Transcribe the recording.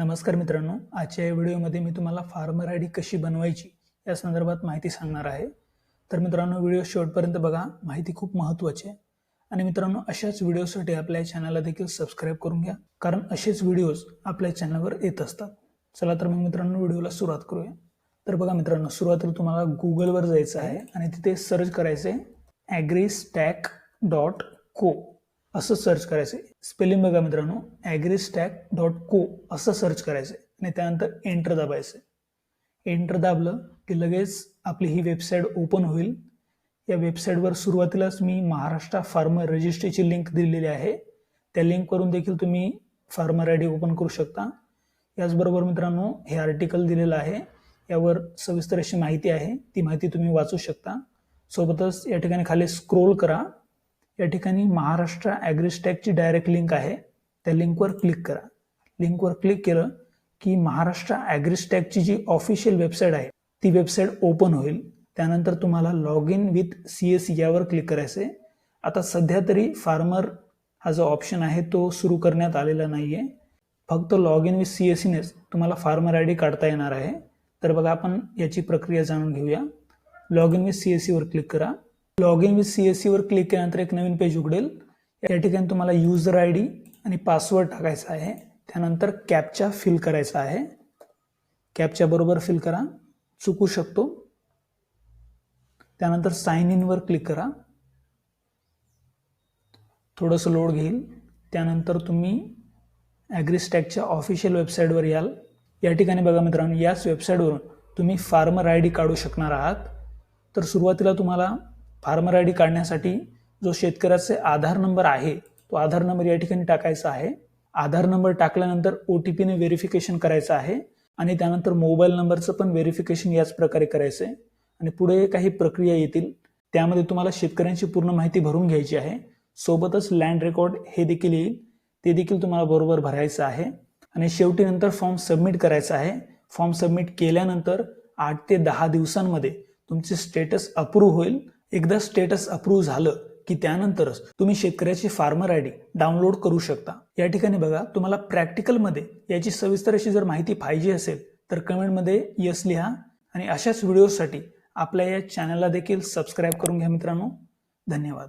नमस्कार मित्रांनो आजच्या या व्हिडिओमध्ये मी तुम्हाला फार्मर आय डी कशी बनवायची या संदर्भात माहिती सांगणार आहे. तर मित्रांनो व्हिडिओ शेवटपर्यंत बघा माहिती खूप महत्त्वाची आहे. आणि मित्रांनो अशाच व्हिडिओसाठी आपल्या चॅनलला देखील सबस्क्राईब करून घ्या कारण असेच व्हिडिओज आपल्या चॅनलवर येत असतात. चला तर मग मित्रांनो व्हिडिओला सुरुवात करूया. तर बघा मित्रांनो सुरुवातीला तुम्हाला गुगलवर जायचं आहे आणि तिथे सर्च करायचं आहे ॲग्रीस्टॅक डॉट को असं सर्च करायचं आहे. स्पेलिंग बघा मित्रांनो ॲग्रीस्टॅक डॉट को असं सर्च करायचं आहे. आणि त्यानंतर एंटर दाबायचं आहे. एंटर दाबलं की लगेच आपली ही वेबसाईट ओपन होईल. या वेबसाईटवर सुरुवातीलाच मी महाराष्ट्र फार्मर रजिस्ट्रीची लिंक दिलेली आहे. त्या लिंकवरून देखील तुम्ही फार्मर आय डी ओपन करू शकता. याचबरोबर मित्रांनो हे आर्टिकल दिलेलं आहे. यावर सविस्तर अशी माहिती आहे. ती माहिती तुम्ही वाचू शकता. सोबतच या ठिकाणी खाली स्क्रोल करा. या ठिकाणी महाराष्ट्र ॲग्रिस्टॅकची डायरेक्ट लिंक आहे. त्या लिंकवर क्लिक करा. लिंकवर क्लिक केलं की महाराष्ट्र ॲग्रिस्टॅकची जी ऑफिशियल वेबसाईट आहे ती वेबसाईट ओपन होईल. त्यानंतर तुम्हाला log in with C S यावर क्लिक करायचं आहे आता सध्या तरी फार्मर हा जो ऑप्शन आहे तो सुरू करण्यात आलेला नाही आहे फक्त log in with C S सीनेच तुम्हाला फार्मर आय डी काढता येणार आहे. तर बघा आपण याची प्रक्रिया जाणून घेऊया. Log in with C S सीवर क्लिक करा. Log in with C S सीवर क्लिक केल्यानंतर एक नवीन पेज उघडेल. या ठिकाणी तुम्हाला युजर आय डी आणि पासवर्ड टाकायचा आहे. त्यानंतर कॅपचा फिल करायचा आहे. कॅपच्या बरोबर फिल करा. चुकू शकतो. त्यानंतर साइन इनवर क्लिक करा. थोडंसं लोड घेईल. त्यानंतर तुम्ही ॲग्रिस्टॅकच्या ऑफिशियल वेबसाईटवर याल. या ठिकाणी बघा मित्रांनो याच वेबसाईटवरून तुम्ही फार्मर आय डी काढू शकणार आहात. तर सुरुवातीला तुम्हाला फार्मर आय डी काढण्यासाठी जो शेतकऱ्याचे आधार नंबर आहे तो आधार नंबर या ठिकाणी टाकायचा आहे. आधार नंबर टाकल्यानंतर ओ टी पीने व्हेरिफिकेशन करायचं आहे आणि त्यानंतर मोबाईल नंबरचं पण व्हेरिफिकेशन याच प्रकारे करायचं आहे आणि पुढे काही प्रक्रिया येतील त्यामध्ये तुम्हाला शेतकऱ्यांची पूर्ण माहिती भरून घ्यायची आहे. सोबतच लँड रेकॉर्ड हे देखील येईल ते देखील तुम्हाला बरोबर भरायचं आहे. आणि शेवटी नंतर फॉर्म सबमिट करायचा आहे. फॉर्म सबमिट केल्यानंतर आठ ते दहा दिवसांमध्ये तुमचे स्टेटस अप्रूव्ह होईल. एकदा स्टेटस अप्रूव्ह झालं की त्यानंतरच तुम्ही शेतकऱ्याची फार्मर आय डी डाउनलोड करू शकता. या ठिकाणी बघा तुम्हाला प्रॅक्टिकलमध्ये याची सविस्तर अशी जर माहिती पाहिजे असेल तर कमेंटमध्ये यस लिहा आणि अशाच व्हिडिओसाठी आपल्या या चॅनलला देखील सबस्क्राईब करून घ्या मित्रांनो. धन्यवाद.